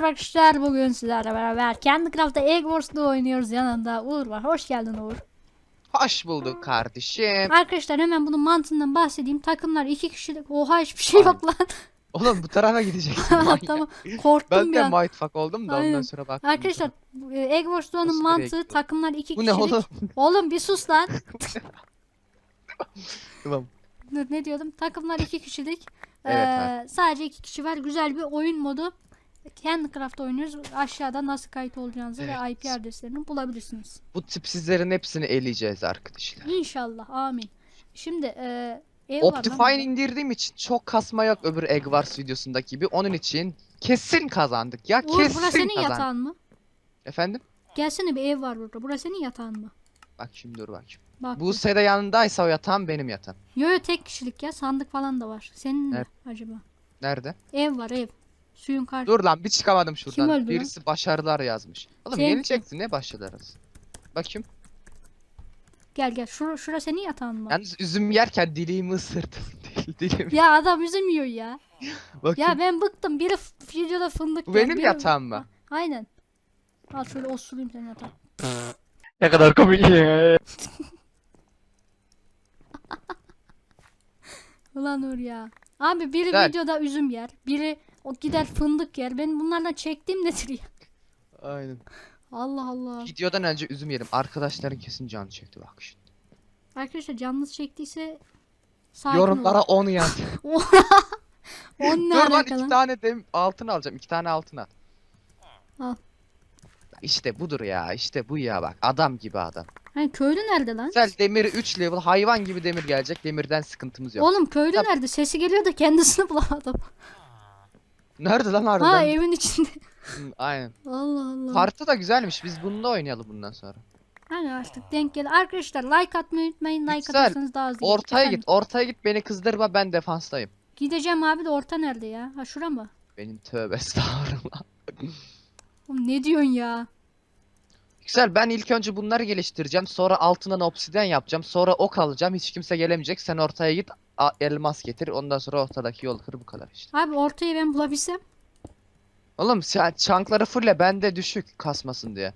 merhaba arkadaşlar. Bugün sizlerle beraber kendi Craft'ta Egg Wars'da oynuyoruz. Yanında Uğur var. Hoş geldin Uğur. Hoş bulduk kardeşim. Arkadaşlar hemen bunun mantığından bahsedeyim. Takımlar iki kişilik. Oha hiçbir şey yok lan. Oğlum bu tarafa gideceksin. manyak. tamam. Korktum Ben bir de an. mindfuck oldum da Aynen. ondan sonra baktım. Arkadaşlar e, Egg Wars'da onun Nasıl mantığı takımlar iki Bu ne kişilik. oğlum? Oğlum bir sus lan. Tamam. Dur ne diyordum? Takımlar iki kişilik. Evet Ee, sadece iki kişi var. Güzel bir oyun modu. Kendi Craft oynuyoruz. Aşağıda nasıl kayıt olacağınızı ve Evet. IP adreslerini bulabilirsiniz. Bu tipsizlerin hepsini eleyeceğiz arkadaşlar. İnşallah. Amin. Şimdi e, ev var lan Optifine indirdiğim için çok kasma yok öbür Egg Wars videosundaki gibi. Onun için kesin kazandık ya. Uğur kesin burası senin kazandık. yatağın mı? Efendim? Gelsene bir ev var burada. Burası senin yatağın mı? Bak şimdi dur bak. Bak. Bu de yanındaysa o yatağım benim yatağım. Yo yo tek kişilik ya. Sandık falan da var. Senin mi Evet. acaba? Nerede? Ev var ev. Suyun karşı. Dur lan bir çıkamadım şuradan. öldü lan? Birisi başarılar yazmış. Oğlum Sen- yeneceksin ne başarılarız? Bakayım. Gel gel. Şura, şura senin yatağın mı? Yalnız üzüm yerken dileğimi ısırdım. Dil- Dilim. Ya adam üzüm yiyor ya. Bakayım. Ya ben bıktım. Biri f- videoda fındık Bu benim biri- yatağım mı? Aynen. Al şöyle osurayım senin yatağın. Ne kadar komik. Ulan Nur ya. Abi biri Güzel. videoda üzüm yer. Biri o gider fındık yer. Benim bunlardan çektiğim nedir ya? Aynen. Allah Allah. Videodan önce üzüm yedim. Arkadaşların kesin canı çekti bak şimdi. Arkadaşlar canınız çektiyse sakin Yorumlara olun. 10 yaz. On ne Dur lan alakalı? iki tane dem altın alacağım. iki tane altın al. Al. İşte budur ya. işte bu ya bak. Adam gibi adam. Hani köylü nerede lan? Güzel demir 3 level. Hayvan gibi demir gelecek. Demirden sıkıntımız yok. Oğlum köylü Tabii. nerede? Sesi geliyor da kendisini bulamadım. Nerede lan Ha harbiden? evin içinde. Hı, Aynen. Allah Allah. Harita da güzelmiş. Biz bununla oynayalım bundan sonra. Hani artık denk gel. Arkadaşlar like atmayı unutmayın. Like Güzel. atarsanız daha hızlı. Ortaya Efendim, git. Ortaya git beni kızdırma ben defanstayım. Gideceğim abi de orta nerede ya? Ha şura mı? Benim tövbe estağfurullah. Oğlum ne diyorsun ya? Güzel ben ilk önce bunları geliştireceğim. Sonra altından obsidyen yapacağım. Sonra ok alacağım. Hiç kimse gelemeyecek. Sen ortaya git. A- elmas getir. Ondan sonra ortadaki yol kır bu kadar işte. Abi ortayı ben bulabilsem. Oğlum sen çankları fulle bende düşük kasmasın diye.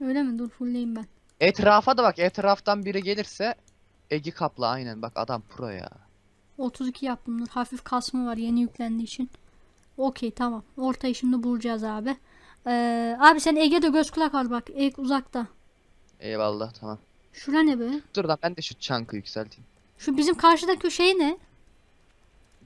Öyle mi? Dur fullleyim ben. Etrafa da bak etraftan biri gelirse Egi kapla aynen bak adam pro ya. 32 yaptım. Dur. Hafif kasma var yeni yüklendiği için. Okey tamam. Ortayı şimdi bulacağız abi. Ee, abi sen Ege'de göz kulak al bak. Ege uzakta. Eyvallah tamam. Şura ne be? Dur lan ben de şu çankı yükselteyim. Şu bizim karşıdaki şey ne?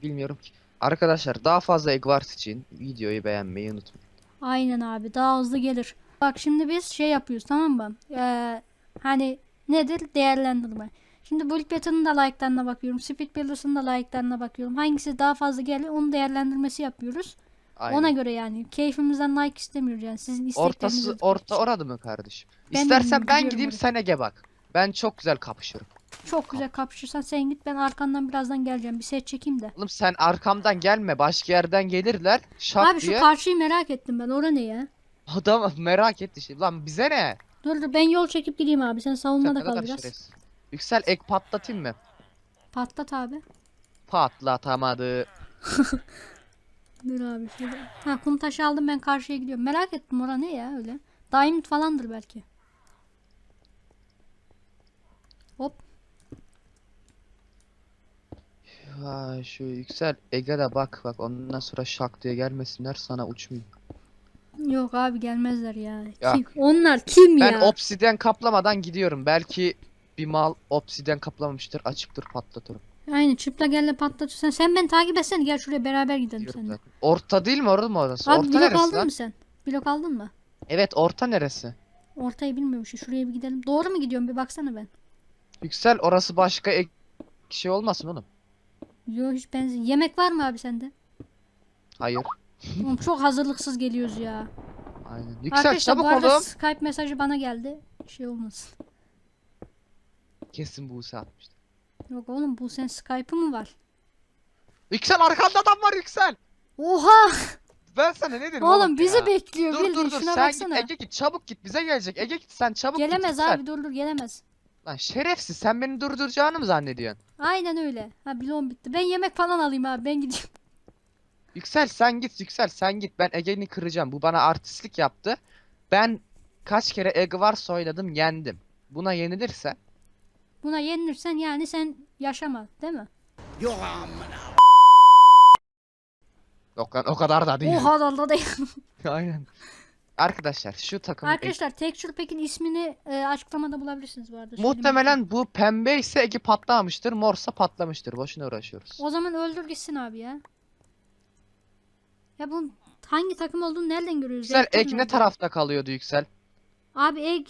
Bilmiyorum ki. Arkadaşlar daha fazla Egwars için videoyu beğenmeyi unutmayın. Aynen abi daha hızlı gelir. Bak şimdi biz şey yapıyoruz tamam mı? Ee, hani nedir? Değerlendirme. Şimdi Bullet Beta'nın da like'larına bakıyorum. Speed Builders'ın da like'larına bakıyorum. Hangisi daha fazla gelir onun değerlendirmesi yapıyoruz. Aynen. Ona göre yani. Keyfimizden like istemiyoruz yani. Sizin isteklerinizi... Ortası orta orada mı kardeşim? Ben İstersen ben gideyim oraya. sen Ege bak. Ben çok güzel kapışırım. Çok güzel kapışırsan sen git ben arkandan birazdan geleceğim. Bir set çekeyim de. Oğlum sen arkamdan gelme başka yerden gelirler. Şak Abi şu diye. karşıyı merak ettim ben. Ora ne ya? Adam merak etti şimdi. Lan bize ne? Dur dur ben yol çekip gideyim abi. Sen savunmada ne kal biraz. Yüksel ek patlatayım mı? Patlat abi. Patlatamadı. Dur abi şöyle. Ha kum taşı aldım ben karşıya gidiyorum. Merak ettim ora ne ya öyle. Diamond falandır belki. Hop. Ha, şu yüksel Ege de bak bak ondan sonra şak diye gelmesinler sana uçmayayım. Yok abi gelmezler ya. Ya. Kim? Onlar kim Ben ya? obsidyen kaplamadan gidiyorum. Belki bir mal obsidyen kaplamamıştır açıktır patlatırım. Aynı çıplak elle patlatırsan. Sen beni takip etsene gel şuraya beraber gidelim Diyorum seninle. zaten. Orta değil mi orada mı orası? Abi orta blok neresi aldın lan? mı sen? Blok aldın mı? Evet orta neresi? Ortayı bilmiyorum şu şuraya bir gidelim. Doğru mu gidiyorum bir baksana ben. Yüksel orası başka ek şey olmasın oğlum. Yok hiç benzin. Yemek var mı abi sende? Hayır. Oğlum çok hazırlıksız geliyoruz ya. Aynen. Yüksel Arkadaşlar çabuk bu arada oğlum. Skype mesajı bana geldi. Şey olmasın. Kesin Buse atmıştı. Yok oğlum bu sen Skype'ı mı var? Yüksel arkanda adam var Yüksel. Oha! Ben sana ne dedim Oğlum bizi ya? bekliyor Dur bildiğin dur dur şuna sen baksana. git Ege git çabuk git bize gelecek. Ege git sen çabuk git Gelemez Yüksel. abi dur dur gelemez. Lan şerefsiz sen beni durduracağını mı zannediyorsun? Aynen öyle. Ha bloğum bitti. Ben yemek falan alayım abi ben gidiyorum. Yüksel sen git Yüksel sen git. Ben Ege'ni kıracağım. Bu bana artistlik yaptı. Ben kaç kere Ege varsa oynadım yendim. Buna yenilirse Buna yenilirsen yani sen yaşama değil mi? yok lan o kadar da değil. Oha da değil. Aynen. Arkadaşlar şu takım Arkadaşlar Texture Pack'in ismini e, açıklamada bulabilirsiniz bu arada. Muhtemelen bu pembe ise Ege patlamamıştır. Morsa patlamıştır. Boşuna uğraşıyoruz. O zaman öldür gitsin abi ya. Ya bu hangi takım olduğunu nereden görüyoruz? Yüksel Zevkten Ege ne nereden? tarafta kalıyordu Yüksel? Abi Eg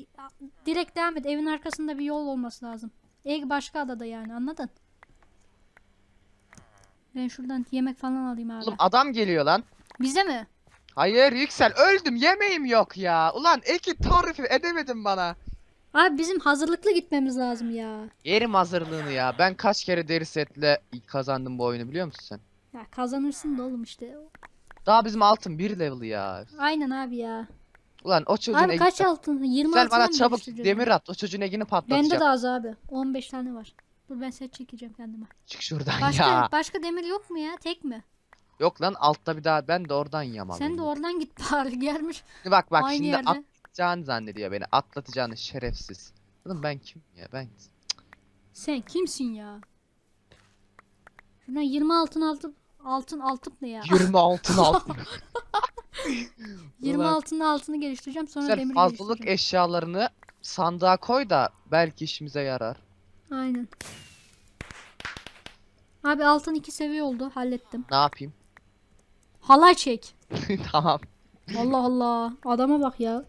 direkt devam et. Evin arkasında bir yol olması lazım. Eg başka adada yani anladın? Ben şuradan yemek falan alayım abi. Oğlum adam geliyor lan. Bize mi? Hayır Yüksel öldüm yemeğim yok ya. Ulan Ege tarifi edemedin bana. Abi bizim hazırlıklı gitmemiz lazım ya. Yerim hazırlığını ya. Ben kaç kere deri setle kazandım bu oyunu biliyor musun sen? Ya kazanırsın da oğlum işte. Daha bizim altın bir level ya. Aynen abi ya. Ulan o çocuğun Abi kaç altın? 20 Sen bana mı çabuk demir at. O çocuğun egini patlatacağım. Bende de az abi. 15 tane var. Dur ben set çekeceğim kendime. Çık şuradan Başka ya. başka demir yok mu ya? Tek mi? Yok lan altta bir daha ben de oradan yiyemem. Sen de oradan git bari gelmiş. Şimdi Bak bak Aynı şimdi yerde. atlatacağını zannediyor beni. Atlatacağını şerefsiz. Oğlum ben kim ya ben. Sen kimsin ya? Şuna 20 altın altın altın altın ne ya? 20 altın altın. 20 Ulan. altın altını geliştireceğim sonra Güzel demiri fazlalık geliştireceğim. eşyalarını sandığa koy da belki işimize yarar. Aynen. Abi altın 2 seviye oldu. Hallettim. Ne yapayım? Halay çek. tamam. Allah Allah. Adama bak ya.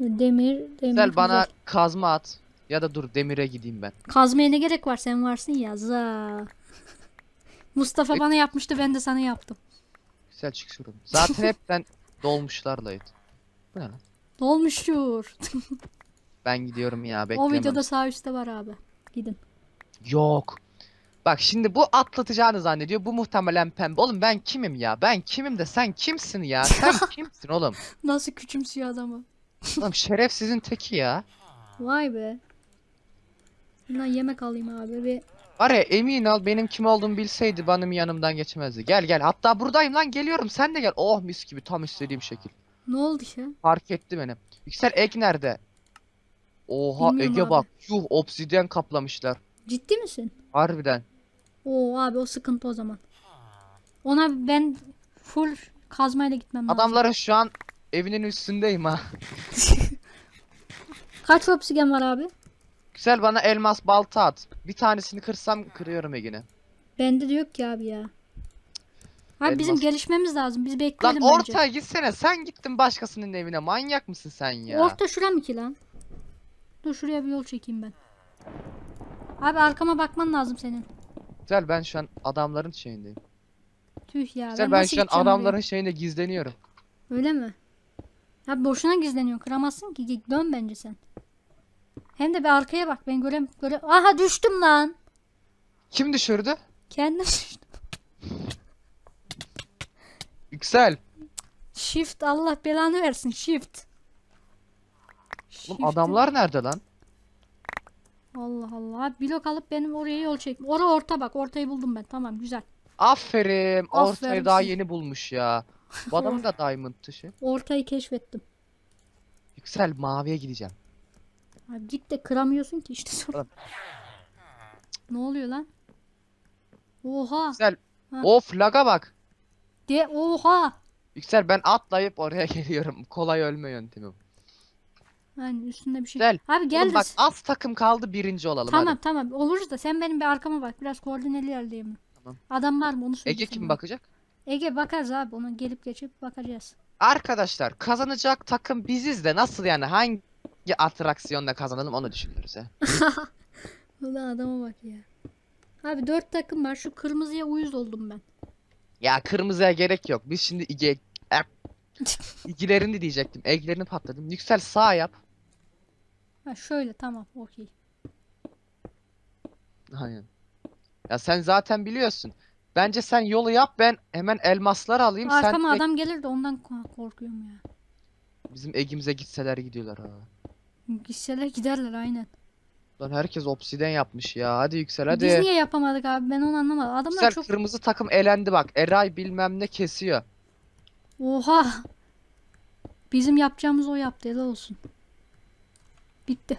Demir, demir. Güzel bana güzel. kazma at. Ya da dur demire gideyim ben. Kazmaya ne gerek var? Sen varsın ya. Za. Mustafa bana yapmıştı ben de sana yaptım. Güzel çık şuradan. Zaten hepten dolmuşlarlaydı. Bu ne lan? Dolmuştur. Ben gidiyorum ya o beklemem. videoda sağ üstte var abi. Gidin. Yok. Bak şimdi bu atlatacağını zannediyor. Bu muhtemelen pembe. Oğlum ben kimim ya? Ben kimim de sen kimsin ya? Sen kimsin oğlum? Nasıl küçümsüyor adamı. Oğlum şerefsizin teki ya. Vay be. Bundan yemek alayım abi. Bir... Var ya emin ol benim kim olduğumu bilseydi benim yanımdan geçemezdi. Gel gel. Hatta buradayım lan geliyorum. Sen de gel. Oh mis gibi tam istediğim şekil. Ne oldu ya? Fark etti beni. Yüksel Eg nerede? Oha Bilmiyorum Ege abi. bak. Yuh obsidyen kaplamışlar. Ciddi misin? Harbiden. Oo abi o sıkıntı o zaman. Ona ben full kazmayla gitmem lazım. Adamların şu an evinin üstündeyim ha. Kaç obsidian var abi? Güzel bana elmas balta at. Bir tanesini kırsam kırıyorum Ege'ni. Bende de yok ki abi ya. Abi bizim Elmas- gelişmemiz lazım. Biz Lan bekleyelim bence. ortaya gitsene. Sen gittin başkasının evine. Manyak mısın sen ya? Orta şura mı ki lan? Dur şuraya bir yol çekeyim ben. Abi arkama bakman lazım senin. Güzel ben şu an adamların şeyindeyim. Tüh ya. Güzel ben ben şu an adamların şeyinde gizleniyorum. Öyle mi? Ya boşuna gizleniyor. Kıramazsın ki. Dön bence sen. Hem de bir arkaya bak. Ben göre göre. Aha düştüm lan. Kim düşürdü? Kendim düştüm. Yüksel. Shift Allah belanı versin. Shift. Oğlum Shift'i- adamlar nerede lan? Allah Allah. Blok alıp benim oraya yol çekme. Ora orta bak. Ortayı buldum ben. Tamam güzel. Aferin. Ortayı Aferin daha size. yeni bulmuş ya. Bu adamın da diamond dışı. Ortayı keşfettim. Yüksel maviye gideceğim. Abi git de kıramıyorsun ki işte sonra. Ne oluyor lan? Oha. Yüksel. Ha. Of laga bak. De oha. Yüksel ben atlayıp oraya geliyorum. Kolay ölme yöntemi. Yani üstünde bir şey. Güzel. Abi gel Oğlum de bak az takım kaldı birinci olalım Tamam hadi. tamam oluruz da sen benim bir arkama bak. Biraz koordineli ilerleyeyim. Tamam. Adam var mı onu söyle. Ege sen kim bana. bakacak? Ege bakarız abi ona gelip geçip bakacağız. Arkadaşlar kazanacak takım biziz de nasıl yani hangi atraksiyonda kazanalım onu düşünüyoruz ya. Ulan adama bak ya. Abi dört takım var. Şu kırmızıya uyuz oldum ben. Ya kırmızıya gerek yok. Biz şimdi İge... Ep. İgilerini diyecektim. Eglerini patladım. Yüksel sağ yap. Ha şöyle tamam okey. Aynen. Ya sen zaten biliyorsun. Bence sen yolu yap ben hemen elmaslar alayım. sen Arkama direkt adam gelir de ondan ko- korkuyorum ya. bizim egimize gitseler gidiyorlar ha. Gitseler giderler aynen. Lan herkes obsiden yapmış ya. Hadi yüksel Biz hadi. niye yapamadık abi ben onu anlamadım. Adamlar Yüksel çok... kırmızı takım elendi bak. Eray bilmem ne kesiyor. Oha. Bizim yapacağımız o yaptı helal olsun. Bitti.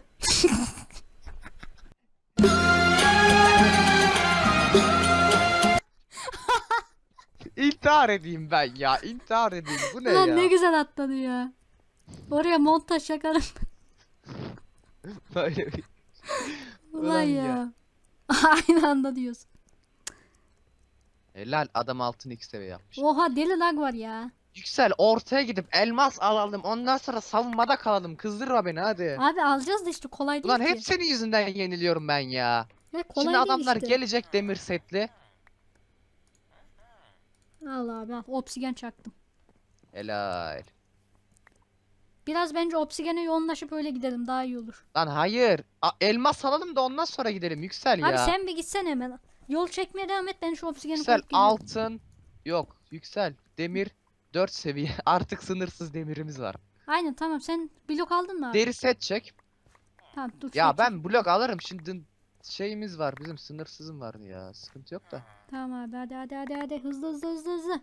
İntihar edeyim ben ya. İntihar edeyim. Bu ne Ulan ya? ne güzel atladı ya. Oraya montaj yakarım. Böyle bir- Ulan Ulan ya. ya. Aynı anda diyorsun. Helal adam altın ilk seviye yapmış. Oha deli lag var ya. Yüksel ortaya gidip elmas alalım. Ondan sonra savunmada kalalım. Kızdırma beni hadi. Abi alacağız da işte kolay değil Ulan ki. hep senin yüzünden yeniliyorum ben ya. Ya kolay Şimdi değil adamlar işte. gelecek demir setli. Al abi al. Obsigen çaktım. Helal. Biraz bence obsigene yoğunlaşıp öyle gidelim daha iyi olur. Lan hayır. A- elmas alalım da ondan sonra gidelim. Yüksel ya. Abi sen bir gitsen hemen. Yol çekmeye devam et ben şu obsigeni Yüksel koyup geliyorum. altın. Yok. Yüksel. Demir 4 seviye. Artık sınırsız demirimiz var. Aynen tamam sen blok aldın mı abi? Deri set çek. Tamam dur. Ya şey- ben blok alırım. Şimdi şeyimiz var. Bizim sınırsızım var ya. Sıkıntı yok da. Tamam abi hadi hadi hadi hadi hızlı hızlı hızlı hızlı.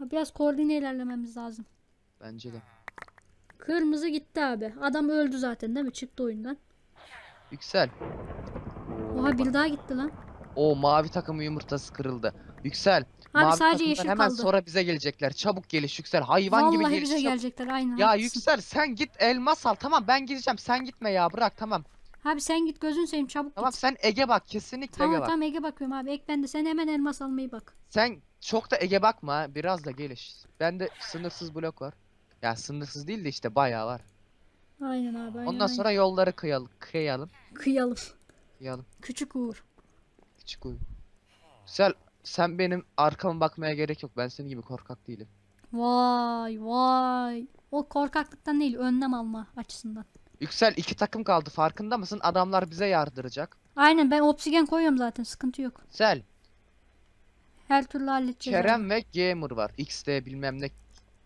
Biraz koordine ilerlememiz lazım. Bence de. Kırmızı gitti abi. Adam öldü zaten değil mi? Çıktı oyundan. Yüksel. Oha bir daha gitti lan. O mavi takımın yumurtası kırıldı. Yüksel. Abi mavi sadece takımdan yeşil hemen kaldı. sonra bize gelecekler. Çabuk geliş Yüksel. Hayvan gibi Vallahi geliş. bize çabuk. gelecekler aynen. Ya haklısın. Yüksel sen git elmas al. Tamam ben gideceğim. Sen gitme ya. Bırak tamam. Abi sen git gözün seveyim çabuk Tamam git. sen Ege bak. Kesinlikle Tamam Ege bak. tamam Ege bakıyorum abi. Ek bende sen hemen elmas almayı bak. Sen çok da Ege bakma. Biraz da geliş. Bende sınırsız blok var. Ya sınırsız değil de işte bayağı var. Aynen abi aynen. Ondan aynen. sonra yolları kıyalım. Kıyalım. kıyalım. Kıyalım. Küçük Uğur. Küçük uyum. Güzel. Sen benim arkama bakmaya gerek yok. Ben senin gibi korkak değilim. Vay vay. O korkaklıktan değil önlem alma açısından. Yüksel iki takım kaldı. Farkında mısın? Adamlar bize yardıracak. Aynen ben obsigen koyuyorum zaten sıkıntı yok. Sel, Her türlü halledeceğiz. abi. Kerem ve Gamer var. XD bilmem ne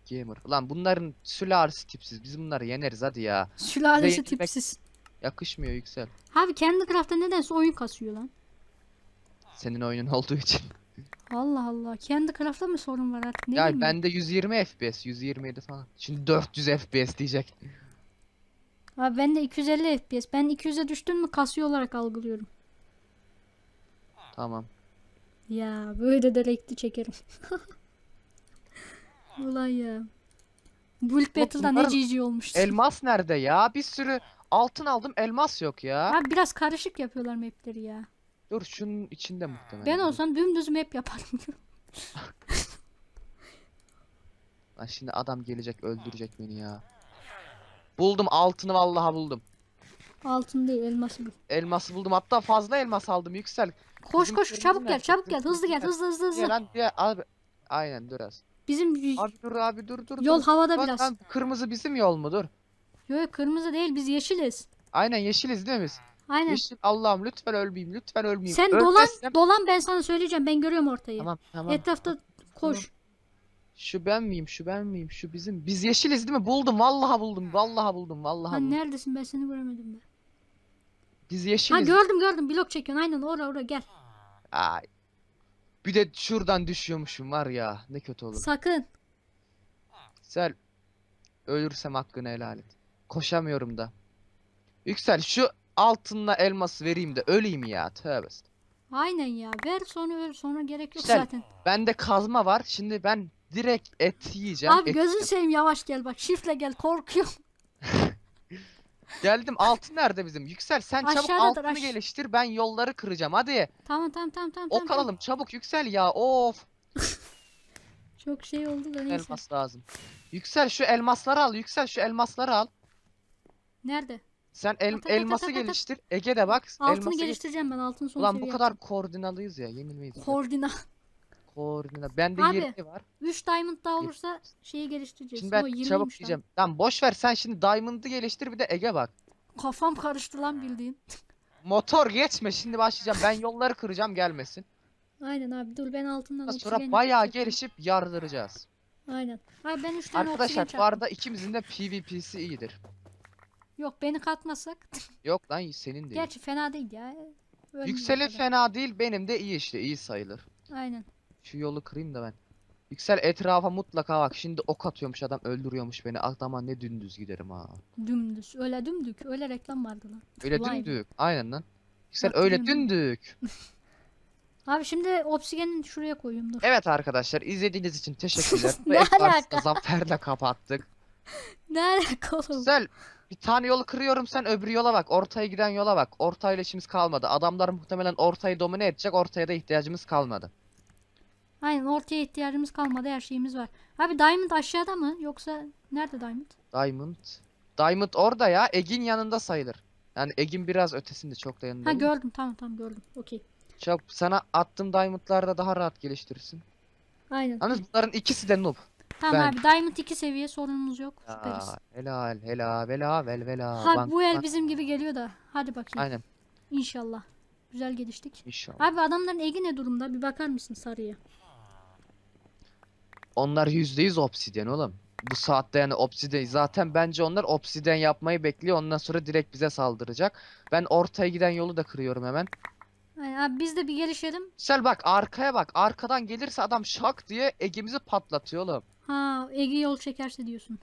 Gamer. Ulan bunların sülalesi tipsiz. Biz bunları yeneriz hadi ya. Sülalesi tipsiz. Yakışmıyor Yüksel. Abi kendi craft'ta nedense oyun kasıyor lan. Senin oyunun olduğu için. Allah Allah. Kendi craft'ta mı sorun var artık ne ya bileyim ben. bende 120 FPS, 127 falan. Şimdi 400 FPS diyecek. Abi ben de 250 FPS. Ben 200'e düştün mü kasıyor olarak algılıyorum. Tamam. Ya böyle de renkli çekerim. Ulan ya. Bulk Battle'da ne bunların GG olmuştu. Elmas nerede ya? Bir sürü altın aldım. Elmas yok ya. Abi biraz karışık yapıyorlar mapleri ya. Dur şunun içinde muhtemelen. Ben olsam dümdüz map yaparım. Lan şimdi adam gelecek öldürecek beni ya. Buldum altını vallahi buldum. Altın değil elması bu. Elması buldum. Hatta fazla elmas aldım. Yüksel. Koş Bizim koş çabuk gel çabuk gel hızlı gel hızlı hızlı hızlı. lan diye abi. Aynen dur az. Bizim Abi dur abi dur dur yol dur. havada Lan, biraz. lan, kırmızı bizim yol mu dur. Yok, kırmızı değil biz yeşiliz. Aynen yeşiliz değil mi biz? Aynen. Yeşil Allah'ım lütfen ölmeyeyim lütfen ölmeyeyim. Sen dolan Ölmezsem- dolan ben sana söyleyeceğim ben görüyorum ortayı. Tamam tamam. Etrafta koş. Şu ben miyim şu ben miyim şu bizim. Biz yeşiliz değil mi? Buldum vallahi buldum vallahi buldum vallahi Lan buldum. neredesin ben seni göremedim be. Biz Ha yeşiliz. gördüm gördüm blok çekiyorsun aynen ora ora gel. Ay. Bir de şuradan düşüyormuşum var ya ne kötü olur. Sakın. Yüksel ölürsem hakkını helal et. Koşamıyorum da. Yüksel şu altınla elması vereyim de öleyim ya tövbe. Aynen ya ver sonra öl sonra gerek yok Güzel. zaten. Bende kazma var. Şimdi ben direkt et yiyeceğim. Abi et gözün yiyeceğim. seveyim yavaş gel bak şifle gel korkuyorum. Geldim. Altın nerede bizim? Yüksel sen çabuk Aşağıdadır, altını aş- geliştir. Ben yolları kıracağım. Hadi. Tamam tamam tamam tamam. Ok tamam, tamam. alalım. Çabuk yüksel ya. Of. Çok şey oldu da neyse. Elmas lazım. Yüksel şu elmasları al. Yüksel şu elmasları al. Nerede? Sen el- at, at, elması at, at, at. geliştir. Ege de bak. Altını elması gel- geliştireceğim ben altın son Ulan bu seviye kadar koordinalıyız ya. Yenilmeyiz. Koordina. Koordina. Bende Abi, 20 var. 3 diamond daha olursa şeyi geliştireceğiz. Şimdi ben O 20'ymiş çabuk lan. diyeceğim. Lan boş ver sen şimdi Diamond'ı geliştir bir de Ege bak. Kafam karıştı lan bildiğin. Motor geçme şimdi başlayacağım. Ben yolları kıracağım gelmesin. Aynen abi dur ben altından Ondan oksijen sonra bayağı yapacağım. gelişip yardıracağız. Aynen. Abi ben 3 tane Arkadaşlar bu arada ikimizin de PvP'si iyidir. Yok beni katmasak. Yok lan senin değil. Gerçi fena değil ya. Ölmüyor Yüksel'in kadar. fena değil benim de iyi işte iyi sayılır. Aynen. Şu yolu kırayım da ben. Yüksel etrafa mutlaka bak şimdi ok atıyormuş adam öldürüyormuş beni adama ne dümdüz giderim ha. Dümdüz. Öyle dümdük. Öyle reklam vardı lan. Öyle dümdük aynen lan. Yüksel öyle Hatırlıyorum. dümdük. Abi şimdi obsigenin şuraya koyayım dur. Evet arkadaşlar izlediğiniz için teşekkürler. Ne Ekvars'ı alaka? zaferle kapattık. Ne alaka oğlum? Güzel. Bir tane yolu kırıyorum sen öbür yola bak. Ortaya giden yola bak. Ortayla işimiz kalmadı. Adamlar muhtemelen ortayı domine edecek. Ortaya da ihtiyacımız kalmadı. Aynen ortaya ihtiyacımız kalmadı. Her şeyimiz var. Abi Diamond aşağıda mı? Yoksa nerede Diamond? Diamond. Diamond orada ya. Egin yanında sayılır. Yani Egin biraz ötesinde çok da yanında Ha değil. gördüm. Tamam tamam gördüm. Okey. Çok sana attığım Diamond'larda daha rahat geliştirirsin. Aynen. Yalnız bunların ikisi de noob. Tamam ben- abi Diamond 2 seviye sorunumuz yok. Süperiz. Ya, helal helal helal vel vela. Ha bank, bu el bank. bizim gibi geliyor da. Hadi bakayım. Aynen İnşallah. Güzel geliştik. inşallah. Abi adamların egi ne durumda? Bir bakar mısın sarıya? Onlar %100 obsidyen oğlum. Bu saatte yani obsidyen. Zaten bence onlar obsidyen yapmayı bekliyor. Ondan sonra direkt bize saldıracak. Ben ortaya giden yolu da kırıyorum hemen. Abi biz de bir gelişelim. Sel bak arkaya bak. Arkadan gelirse adam şak diye egimizi patlatıyor oğlum. Ha egi yol çekerse diyorsun.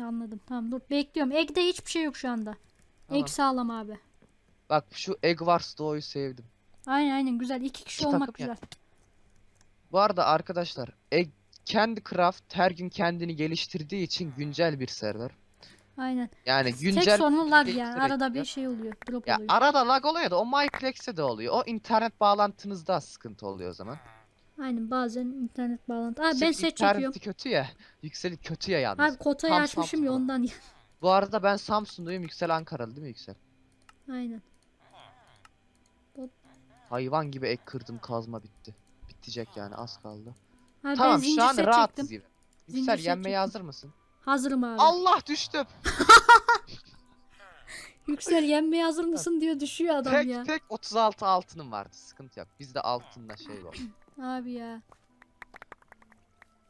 Anladım. Tamam dur bekliyorum. Eg'de hiçbir şey yok şu anda. Tamam. Egg sağlam abi. Bak şu Egg Wars Doğu'yu sevdim. Aynen aynen güzel. İki kişi İki olmak takım ya. güzel. Bu arada arkadaşlar Egg Candy Craft her gün kendini geliştirdiği için güncel bir server. Ayın Yani Tek güncel sorunu lag yani. Arada bir gidiyor. şey oluyor. Drop Ya oluyor. arada lag oluyor da o MyPlex'e de oluyor. O internet bağlantınızda sıkıntı oluyor o zaman. Aynen bazen internet bağlantı. Abi ben Senin set interneti çekiyorum. kötü ya. Yükseli kötü ya yalnız. Abi kotayı Tam açmışım ya Samsun'da. ondan. Bu arada ben Samsun'dayım. Yüksel Ankaralı değil mi Yüksel? aynen. Hayvan gibi ek kırdım kazma bitti. Bitecek yani az kaldı. Abi ben tamam zincir şu an set rahatız çektim. gibi. Yüksel set yenmeye çektim. hazır mısın? Hazırım abi. Allah düştüm. Yüksel yenmeye hazır mısın diyor düşüyor adam tek ya. tek 36 altınım vardı. Sıkıntı yok. Bizde altınla şey var. Abi ya.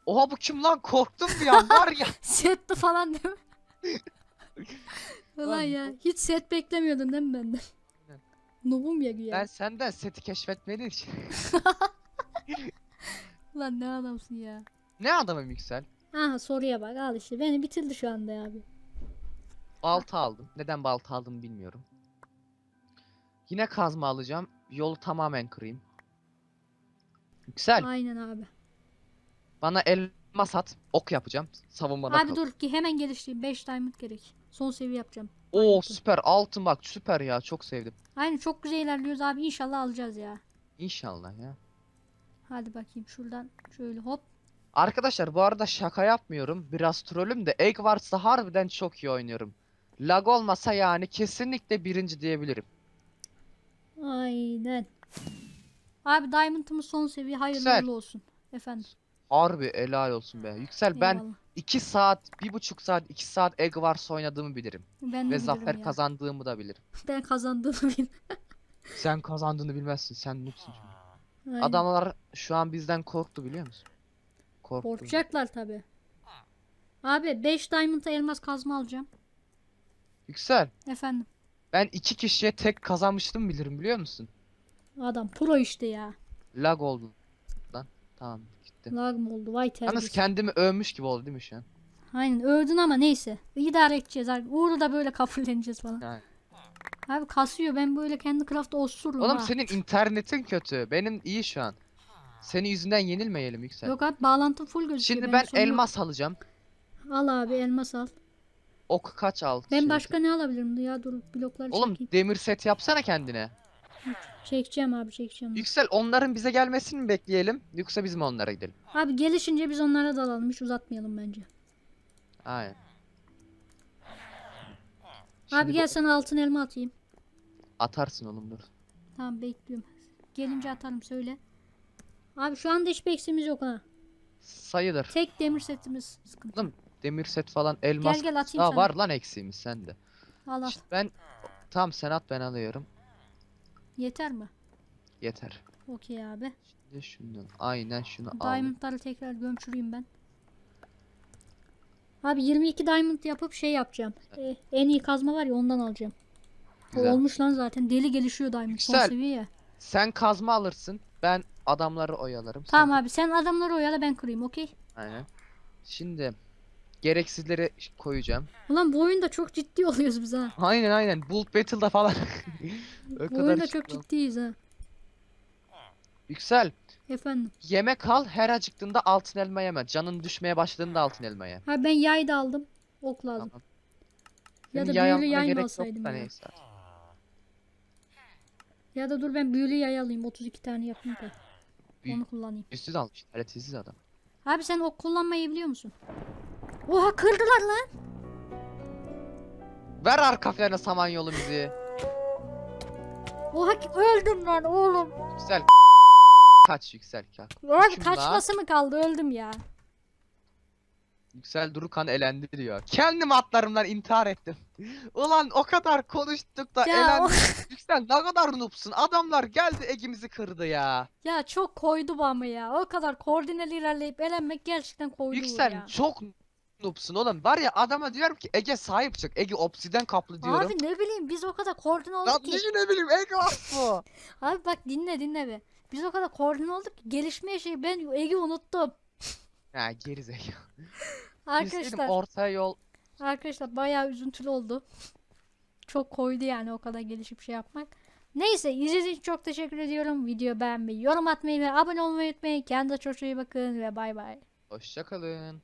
Oha bu kim lan? Korktum bir an var ya. Setli falan değil mi? Ulan Lan ya hiç set beklemiyordun değil mi benden? Aynen. Noob'um ya güya. Ben senden seti keşfetmediğim için. Ulan ne adamsın ya. ne adamım Yüksel? Aha soruya bak al işte beni bitirdi şu anda ya abi. Balta aldım. Neden balta aldım bilmiyorum. Yine kazma alacağım. Yolu tamamen kırayım. Yüksel Aynen abi. bana elmas at. Ok yapacağım. Savunmana Abi kal. dur ki hemen geliştireyim 5 diamond gerek. Son seviye yapacağım. Oo Aynen. süper altın bak süper ya çok sevdim. Aynen çok güzel ilerliyoruz abi inşallah alacağız ya. İnşallah ya. Hadi bakayım şuradan şöyle hop. Arkadaşlar bu arada şaka yapmıyorum. Biraz trollüm de Egg Wars'ta harbiden çok iyi oynuyorum. Lag olmasa yani kesinlikle birinci diyebilirim. Aynen. Abi diamond'ımız son seviye hayırlı Güzel. uğurlu olsun. Efendim. Harbi helal olsun be. Yüksel ben eyvallah. 2 saat, 1,5 saat, 2 saat Egg Wars oynadığımı bilirim. Ben Ve zafer ya. kazandığımı da bilirim. Ben kazandığımı bilmiyorum. Sen kazandığını bilmezsin. Sen noobsun çünkü. Aynen. Adamlar şu an bizden korktu biliyor musun? Korktu. Korkacaklar tabi. Abi 5 diamond'a elmas kazma alacağım. Yüksel. Efendim. Ben iki kişiye tek kazanmıştım bilirim biliyor musun? Adam pro işte ya. Lag oldu. Lan tamam gitti. Lag mı oldu? Vay Yalnız terbiyesiz. kendimi övmüş gibi oldu değil mi şu an? Aynen övdün ama neyse. İdare edeceğiz abi. Uğur'u da böyle kabulleneceğiz falan. Yani. Abi kasıyor ben böyle kendi craft'ta osururum Oğlum ha. senin internetin kötü. Benim iyi şu an. Senin yüzünden yenilmeyelim Yüksel. Yok abi bağlantım full gözüküyor. Şimdi benim ben yok. elmas alacağım. Al abi elmas al. Ok kaç al? Ben şey- başka ne alabilirim? Ya dur blokları Oğlum çekeyim. demir set yapsana kendine. Çekeceğim abi çekeceğim. Yüksel onların bize gelmesini mi bekleyelim yoksa biz mi onlara gidelim? Abi gelişince biz onlara dalalım. Hiç uzatmayalım bence. Aynen. abi gel bu- sana altın elma atayım. Atarsın oğlum dur. Tamam bekliyorum. Gelince atarım söyle. Abi şu anda hiçbir eksiğimiz yok ha. Sayılır. Tek demir setimiz sıkıntı. Oğlum demir set falan elmas. Gel gel atayım Aa, sana. var lan eksiğimiz sende. Al al. İşte ben tam sen at ben alıyorum. Yeter mi? Yeter. Okey abi. Şimdi şundan aynen şunu al. Diamondları tekrar gömçüreyim ben. Abi 22 diamond yapıp şey yapacağım. Ee, en iyi kazma var ya ondan alacağım. O Güzel. olmuş lan zaten. Deli gelişiyor diamond son Yüksel. seviye. Sen kazma alırsın. Ben adamları oyalarım. sen- Tamam abi sen adamları oyala ben kırayım okey. Aynen. Şimdi gereksizleri koyacağım. Ulan bu oyunda çok ciddi oluyoruz biz ha. Aynen aynen. Bulk Battle'da falan. o Bu oyunda şey çok ciddiyiz ha. Yüksel. Efendim. Yemek al her acıktığında altın elma yeme. Canın düşmeye başladığında altın elma ye. Ha ben yay da aldım. Ok lazım. Tamam. Ya da yay büyülü yay mı alsaydım ya? neyse. Ya da dur ben büyülü yay alayım. 32 tane yapayım da. Büyü- Onu kullanayım. Üstsüz almış. Kalitesiz adam. Abi sen ok kullanmayı biliyor musun? Oha kırdılar lan. Ver arka frene samanyolu bizi. Oha öldüm lan oğlum. Yüksel. Kaç yüksel kalk. Lan daha. kaçması mı kaldı öldüm ya. Yüksel Durukan elendi diyor. Kendim atlarımdan intihar ettim. Ulan o kadar konuştuk da Ya, elendik. Yüksel ne kadar noobsun. Adamlar geldi egimizi kırdı ya. Ya çok koydu bana ya. O kadar koordineli ilerleyip elenmek gerçekten koydu Yüksel ya. çok noobsun oğlum. Var ya adama diyorum ki Ege sahip çık. Ege obsiden kaplı diyorum. Abi ne bileyim biz o kadar koordine Lan olduk ki. ne bileyim Ege bu. Abi bak dinle dinle be. Biz o kadar koordine olduk ki gelişmeye şey ben Egi unuttum. ha gerizekalı. Arkadaşlar orta yol. arkadaşlar bayağı üzüntülü oldu. Çok koydu yani o kadar gelişip şey yapmak. Neyse izlediğiniz için çok teşekkür ediyorum. Video beğenmeyi, yorum atmayı ve abone olmayı unutmayın. Kendinize çok iyi bakın ve bay bay. Hoşçakalın.